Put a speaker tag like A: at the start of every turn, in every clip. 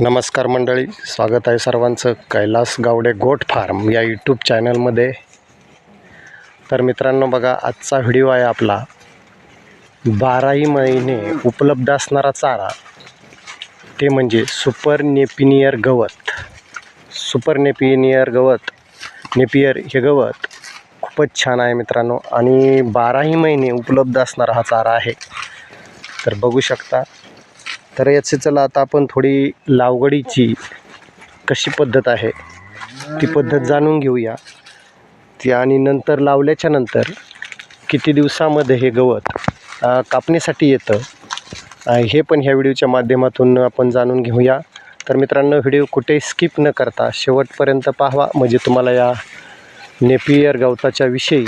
A: नमस्कार मंडळी स्वागत आहे सर्वांचं. कैलास गावडे गोट फार्म या यूट्यूब चॅनलमध्ये तर मित्रांनो बघा आजचा व्हिडिओ आहे आपला. बाराही महिने उपलब्ध असणारा चारा ते म्हणजे सुपर नेपिनियर गवत. सुपर नेपिनियर गवत नेपियर हे गवत खूपच छान आहे मित्रांनो. आणि बाराही महिने उपलब्ध असणारा हा चारा आहे. तर बघू शकता तर याचे चला आता आपण थोडी लावगडीची कशी पद्धत आहे ती पद्धत जाणून घेऊया. ती आणि नंतर लावल्याच्या नंतर किती दिवसामध्ये हे गवत कापणीसाठी येतं हे पण ह्या व्हिडिओच्या माध्यमातून आपण जाणून घेऊया. तर मित्रांनो व्हिडिओ कुठे स्किप न करता शेवटपर्यंत पाहावा. म्हणजे तुम्हाला या नेपियर गवताच्या विषयी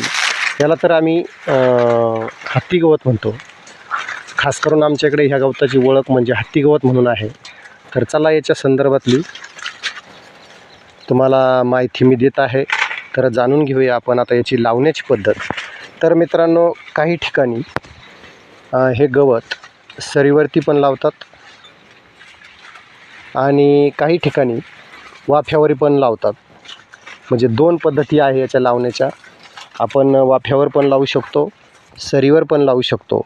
A: याला तर आम्ही हत्ती गवत म्हणतो. खास करून आमच्याकडे ह्या गवताची ओळख म्हणजे हत्ती गवत म्हणून आहे. तर चला याच्या संदर्भातली तुम्हाला माहिती मी देत आहे. तर जाणून घेऊया आपण आता याची लावण्याची पद्धत. तर मित्रांनो काही ठिकाणी हे गवत सरीवरती पण लावतात आणि काही ठिकाणी वाफ्यावरी पण लावतात. म्हणजे दोन पद्धती आहे याच्या लावण्याच्या. आपण वाफ्यावर पण लावू शकतो सरीवर पण लावू शकतो.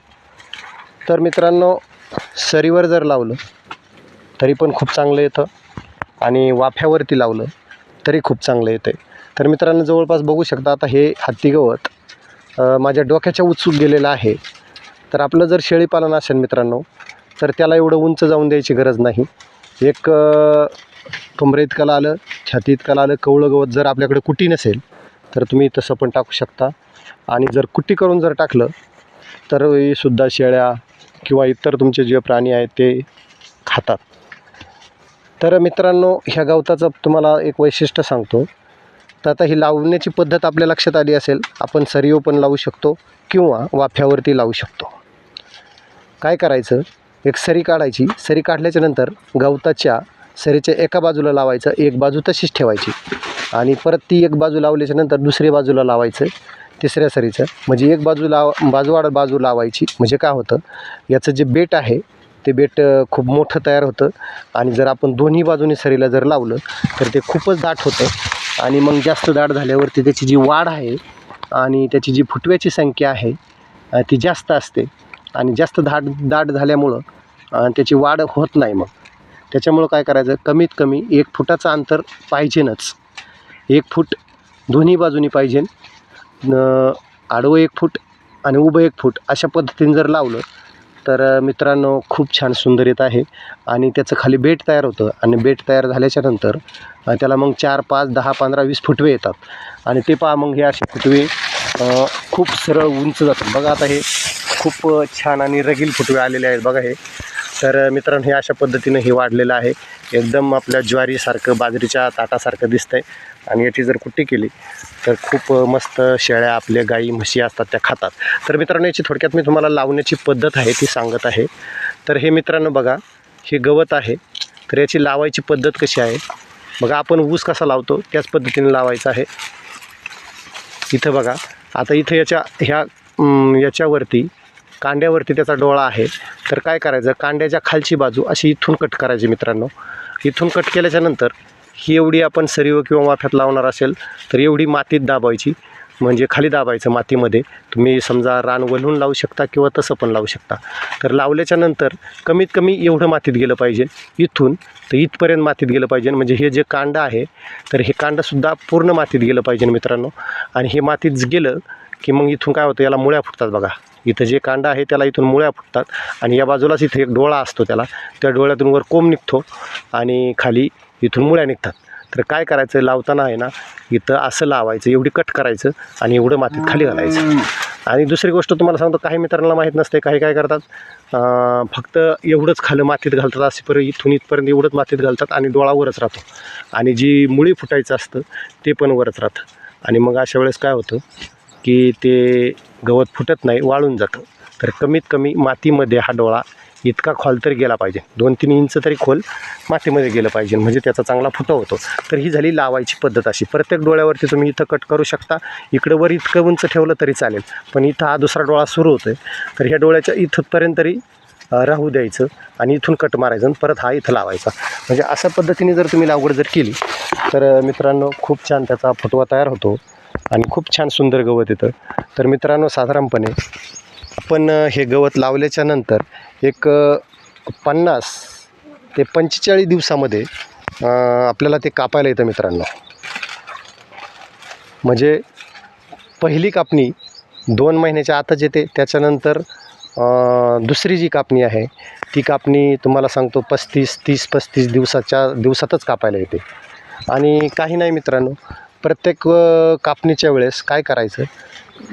A: तर मित्रांनो सरीवर जर लावलं तरी पण खूप चांगलं येतं. आणि वाफ्यावरती लावलं तरी खूप चांगलं येतं आहे तर मित्रांनो जवळपास बघू शकता आता हे हत्ती गवत माझ्या डोक्याच्या उत्सुक गेलेलं आहे. तर आपलं जर शेळीपालन असेल मित्रांनो तर त्याला एवढं उंच जाऊन द्यायची गरज नाही. एक अ, कमरे इतकाला आलं छाती इतकाला आलं कवळं गवत जर आपल्याकडे कुटी नसेल तर तुम्ही तसं पण टाकू शकता. आणि जर कुट्टी करून जर टाकलं तर सुद्धा शेळ्या किंवा इतर तुमचे जे प्राणी आहेत ते खातात. तर मित्रांनो ह्या गवताचं तुम्हाला एक वैशिष्ट्य सांगतो. तर आता ही लावण्याची पद्धत आपल्या लक्षात आली असेल आपण सरिओ पण लावू शकतो किंवा वाफ्यावरती लावू शकतो. काय करायचं? एक सरी काढायची. सरी काढल्याच्या नंतर गवताच्या सरीच्या एका बाजूला लावायचं एक बाजू तशीच ठेवायची आणि परत ती एक बाजू लावल्याच्या नंतर दुसरी बाजूला लावायचं. तिसऱ्या सरीचं. म्हणजे एक बाजू लाव बाजूआड बाजू लावायची. म्हणजे काय होतं याचं जे बेट आहे ते बेट खूप मोठं तयार होतं. आणि जर आपण दोन्ही बाजूने सरीला जर लावलं तर ते खूपच दाट होतं. आणि मग जास्त दाट झाल्यावरती त्याची जी वाढ आहे आणि त्याची जी फुटव्याची संख्या आहे ती जास्त असते. आणि जास्त दाट दाट झाल्यामुळं त्याची वाढ होत नाही मग. त्याच्यामुळं काय करायचं कमीत कमी एक फुटाचं अंतर पाहिजेनच. एक फूट दोन्ही बाजूनी पाहिजे आडवं एक फूट आणि उभं एक फूट अशा पद्धतीने जर लावलं तर मित्रांनो खूप छान सुंदर येत आहे. आणि त्याचं खाली बेट तयार होतं. आणि बेट तयार झाल्याच्यानंतर त्याला मग चार पाच दहा पंधरा वीस फुटवे येतात. आणि ते पहा मग हे असे फुटवे खूप सरळ उंच जातात. बघा आता हे खूप छान आणि रगील फुटवे आलेले आहेत. बघा हे. तर मित्रांनो हे अशा पद्धतीनं हे वाढलेलं आहे. एकदम आपल्या ज्वारीसारखं बाजरीच्या ताटासारखं दिसतं आहे आणि याची जर कुट्टी केली तर खूप मस्त शेळ्या आपल्या गाई म्हशी असतात त्या खातात. तर मित्रांनो याची थोडक्यात मी तुम्हाला लावण्याची पद्धत आहे ती सांगत आहे. तर हे मित्रांनो बघा हे गवत आहे. तर याची लावायची पद्धत कशी आहे? बघा आपण ऊस कसा लावतो त्याच पद्धतीने लावायचा आहे. इथं बघा आता इथं याच्या ह्या याच्यावरती कांड्यावरती त्याचा डोळा आहे. तर काय करायचं? कांड्याच्या खालची बाजू अशी इथून कट करायची मित्रांनो. इथून कट केल्याच्यानंतर ही एवढी आपण सरीव किंवा वाफ्यात लावणार असेल तर एवढी मातीत दाबायची. म्हणजे खाली दाबायचं मातीमध्ये. तुम्ही समजा रान वलून लावू शकता किंवा तसं पण लावू शकता. तर लावल्याच्यानंतर कमीत कमी एवढं मातीत गेलं पाहिजे. इथून तर इथपर्यंत मातीत गेलं पाहिजे. म्हणजे हे जे कांड आहे तर हे कांडसुद्धा पूर्ण मातीत गेलं पाहिजे मित्रांनो. आणि हे मातीत गेलं की मग इथून काय होतं? याला मुळ्या फुटतात बघा. इथं जे कांदा आहे त्याला इथून मुळ्या फुटतात आणि या बाजूलाच इथे एक डोळा असतो त्याला. त्या डोळ्यातून वर कोंब निघतो आणि खाली इथून मुळ्या निघतात. तर काय करायचं? लावताना आहे ना इथं असं लावायचं एवढी कट करायचं आणि एवढं मातीत खाली घालायचं. आणि दुसरी गोष्ट तुम्हाला सांगतो काही मित्रांना माहीत नसते काही काय करतात फक्त एवढंच खालं मातीत घालतात असेपर्यंत इथून इथपर्यंत एवढंच मातीत घालतात आणि डोळा वरच राहतो. आणि जी मुळी फुटायचं असतं ते पण वरच राहतं. आणि मग अशा वेळेस काय होतं की ते गवत फुटत नाही वाळून जातं. तर कमीत कमी मातीमध्ये हा डोळा इतका खोल तरी गेला पाहिजे. दोन तीन इंच तरी खोल मातीमध्ये गेलं पाहिजे. म्हणजे त्याचा चांगला फुटा होतो. तर ही झाली लावायची पद्धत अशी. प्रत्येक डोळ्यावरती तुम्ही इथं कट करू शकता. इकडं वर इतकं उंच ठेवलं तरी चालेल. पण इथं हा दुसरा डोळा सुरू होतो आहे तर ह्या डोळ्याच्या इथंपर्यंत तरी राहू द्यायचं आणि इथून कट मारायचं आणि परत हा इथं लावायचा. म्हणजे अशा पद्धतीने जर तुम्ही लागवड जर केली तर मित्रांनो खूप छान त्याचा फुटवा तयार होतो. आणि खूप छान सुंदर गवत येतं. तर मित्रांनो साधारणपणे आपण हे गवत लावल्याच्या नंतर एक पन्नास ते पंचेचाळीस दिवसामध्ये आपल्याला ते कापायला येतं मित्रांनो. म्हणजे पहिली कापणी दोन महिन्याच्या आतच येते. त्याच्यानंतर दुसरी जी कापणी आहे ती कापणी तुम्हाला सांगतो पस्तीस तीस पस्तीस दिवसाच्या दिवसातच कापायला येते. आणि काही नाही मित्रांनो प्रत्येक कापणीच्या वेळेस काय करायचं?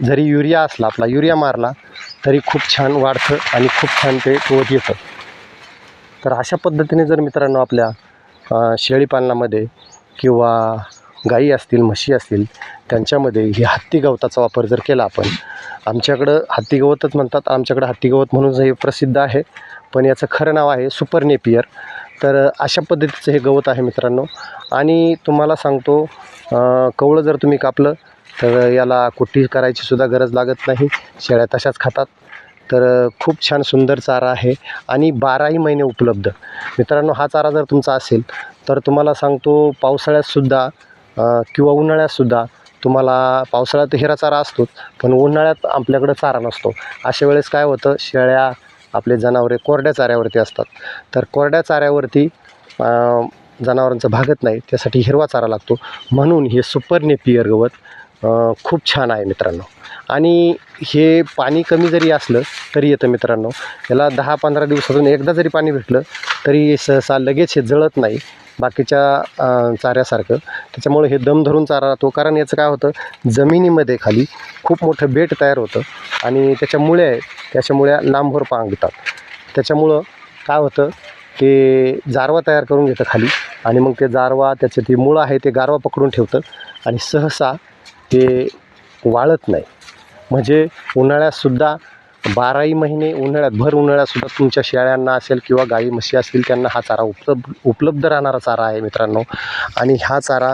A: जरी युरिया असला आपला युरिया मारला तरी खूप छान वाढतं आणि खूप छान ते गवत येतं. तर अशा पद्धतीने जर मित्रांनो आपल्या शेळीपालनामध्ये किंवा गाई असतील म्हशी असतील त्यांच्यामध्ये ही हत्ती गवताचा वापर जर केला आपण आमच्याकडं हत्ती गवतच म्हणतात आमच्याकडं हत्ती गवत म्हणून हे प्रसिद्ध आहे. पण याचं खरं नाव आहे सुपर नेपियर. तर अशा पद्धतीचं हे गवत आहे मित्रांनो. आणि तुम्हाला सांगतो कवळं जर तुम्ही कापलं तर याला कुट्टी करायची सुद्धा गरज लागत नाही. शेळ्या तशाच खातात. तर खूप छान सुंदर चारा आहे आणि बाराही महिने उपलब्ध. मित्रांनो हा चारा जर तुमचा असेल तर तुम्हाला सांगतो पावसाळ्यातसुद्धा किंवा उन्हाळ्यातसुद्धा तुम्हाला पावसाळ्यात हिरा चारा असतोच पण उन्हाळ्यात आपल्याकडं चारा नसतो. अशा वेळेस काय होतं शेळ्या आपले जनावरे कोरड्या चाऱ्यावरती असतात. तर कोरड्या चाऱ्यावरती जनावरांचं भागत नाही त्यासाठी हिरवा चारा लागतो. म्हणून हे सुपर नेपियर गवत खूप छान आहे मित्रांनो. आणि हे पाणी कमी जरी असलं तरी येतं मित्रांनो. याला दहा पंधरा दिवसातून एकदा जरी पाणी भेटलं तरी सहसा लगेच हे जळत नाही. बाकीच्या चाऱ्यासारखं. त्याच्यामुळे हे दम धरून चारा राहतो. कारण याचं काय होतं जमिनीमध्ये खाली खूप मोठं बेट तयार होतं आणि त्याच्या मुळ्या आहेत त्याच्या मुळ्या लांबभर पांगतात त्याच्यामुळं काय होतं ते जारवा तयार करून घेतं खाली आणि मग ते जारवा त्याचं ते मुळं आहे ते गारवा पकडून ठेवतं आणि सहसा ते वाळत नाही. म्हणजे उन्हाळ्यातसुद्धा बाराही महिने उन्हाळ्यात भर उन्हाळ्यातसुद्धा तुमच्या शेळ्यांना असेल किंवा गाई म्हशी असतील त्यांना हा चारा उपलब्ध उपलब्ध राहणारा चारा आहे मित्रांनो. आणि हा चारा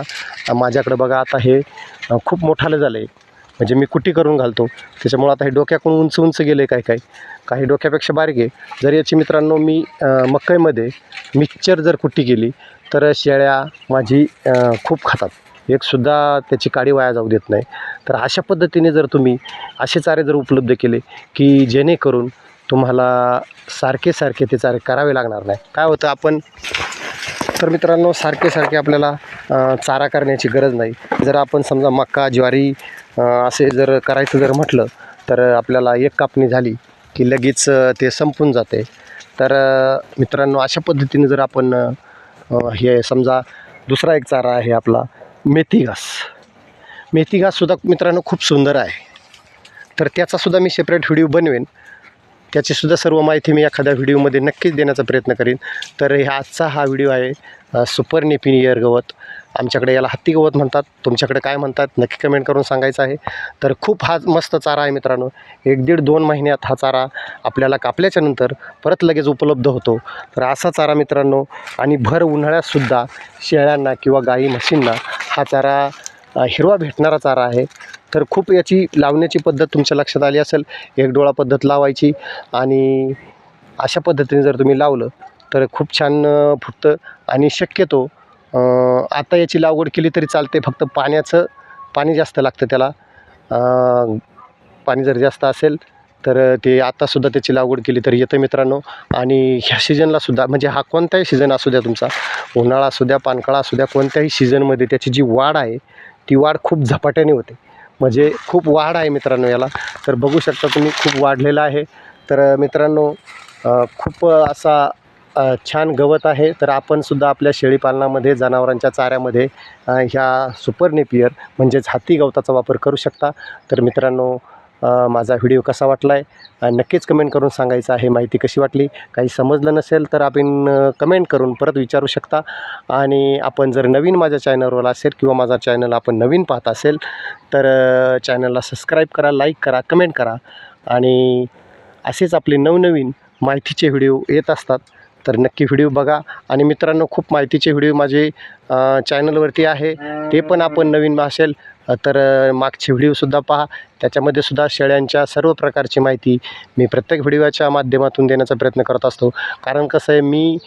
A: माझ्याकडं बघा आता हे खूप मोठालं झालं. आहे म्हणजे मी कुट्टी करून घालतो. त्याच्यामुळं आता हे डोक्याकडून उंच उंच गेले काय काही काही डोक्यापेक्षा बारीक आहे. जर याची मित्रांनो मी मकईमध्ये मिक्सचर जर कुट्टी केली तर शेळ्या माझी खूप खातात. एकसुद्धा त्याची काडी वाया जाऊ देत नाही. तर अशा पद्धतीने जर तुम्ही असे चारे जर उपलब्ध केले की जेणेकरून तुम्हाला सारखे सारखे ते चारे करावे लागणार नाही. काय होतं आपण तर मित्रांनो सारखे सारखे आपल्याला चारा करण्याची गरज नाही. जर आपण समजा मक्का ज्वारी असे जर करायचं जर म्हटलं तर आपल्याला एक कापणी झाली की लगेच ते संपून जाते. तर मित्रांनो अशा पद्धतीने जर आपण हे समजा दुसरा एक चारा आहे आपला मेथी घास मेथी घाससुद्धा मित्रांनो खूप सुंदर आहे. तर त्याचासुद्धा मी सेपरेट व्हिडिओ बनवेन. त्याचीसुद्धा सर्व माहिती मी एखाद्या व्हिडिओमध्ये नक्कीच देण्याचा प्रयत्न करीन. तर ह्या आजचा हा व्हिडिओ आहे सुपर सुपर नेपिनियर गवत. आमच्याकडे याला हत्ती गवत म्हणतात. तुमच्याकडे काय म्हणतात नक्की कमेंट करून सांगायचं आहे. तर खूप हा मस्त चारा आहे मित्रांनो. एक दीड दोन महिन्यात हा चारा आपल्याला कापल्याच्यानंतर परत लगेच उपलब्ध होतो. तर असा चारा मित्रांनो आणि भर उन्हाळ्यातसुद्धा शेळ्यांना किंवा गाई म्हशींना हा चारा हिरवा भेटणारा चारा आहे. तर खूप याची लावण्याची पद्धत तुमच्या लक्षात आली असेल. एक डोळा पद्धत लावायची आणि अशा पद्धतीने जर तुम्ही लावलं तर खूप छान फुटतं आणि शक्यतो आता याची लागवड केली तरी चालते. फक्त पाण्याचं पाणी जास्त लागतं त्याला. पाणी जर जास्त असेल तर ते आत्तासुद्धा त्याची लागवड केली तर येतं मित्रांनो. आणि ह्या सीजनलासुद्धा म्हणजे हा कोणताही सीझन असू द्या तुमचा उन्हाळा असू द्या पानकाळा असू द्या कोणत्याही सीझनमध्ये त्याची जी वाढ आहे ती वाढ खूप झपाट्याने होते. म्हणजे खूप वाढ आहे मित्रांनो याला. तर बघू शकता तुम्ही खूप वाढलेला आहे. तर मित्रांनो खूप असा छान गवत आहे. तर आपणसुद्धा आपल्या शेळीपालनामध्ये जनावरांच्या चाऱ्यामध्ये ह्या सुपर नेपियर म्हणजेच हाती गवताचा वापर करू शकता. तर मित्रांनो माझा व्हिडिओ कसा वाटला आहे नक्कीच कमेंट करून सांगायचं आहे. माहिती कशी वाटली? काही समजलं नसेल तर आपण कमेंट करून परत विचारू शकता. आणि आपण जर नवीन माझ्या चॅनलवर असेल किंवा माझा चॅनल आपण नवीन पाहत असेल तर चॅनलला सबस्क्राईब करा लाईक करा कमेंट करा. आणि असेच आपले नवनवीन माहितीचे व्हिडिओ येत असतात तर नक्की व्हिडिओ बघा. आणि मित्रांनो खूप माहितीचे व्हिडिओ माझे चॅनलवरती आहे. ते पण आपण नवीन असेल तर मागची मागचे व्हिडिओसुद्धा पहा. त्याच्यामध्ये सुद्धा शेळ्यांच्या सर्व प्रकारची माहिती मी प्रत्येक व्हिडिओच्या माध्यमातून देण्याचा प्रयत्न करत असतो. कारण कसं आहे मी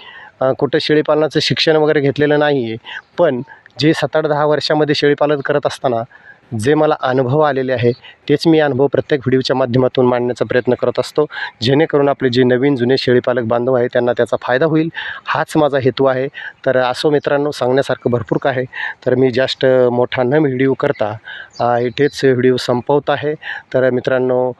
A: कुठं शेळीपालनाचं शिक्षण वगैरे घेतलेलं नाही आहे पण जे सात आठ दहा वर्षामध्ये शेळीपालन करत असताना जे मला अनुभव आलेले आहे तेच मी अनुभव प्रत्येक व्हिडिओच्या माध्यमातून मांडण्याचा प्रयत्न करत असतो. जेणेकरून आपले जे नवीन जुने शेळीपालक बांधव आहे त्यांना त्याचा फायदा होईल. हाच माझा हेतू आहे. तर असो मित्रांनो सांगण्यासारखं भरपूर काय आहे. तर मी जास्त मोठा न व्हिडिओ करता इथेच व्हिडिओ संपवत आहे. तर मित्रांनो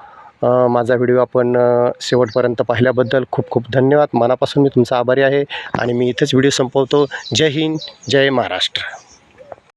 A: माझा व्हिडिओ आपण शेवटपर्यंत पाहिल्याबद्दल खूप खूप धन्यवाद. मनापासून मी तुमचा आभारी आहे आणि मी इथेच व्हिडिओ संपवतो. जय हिंद जय महाराष्ट्र.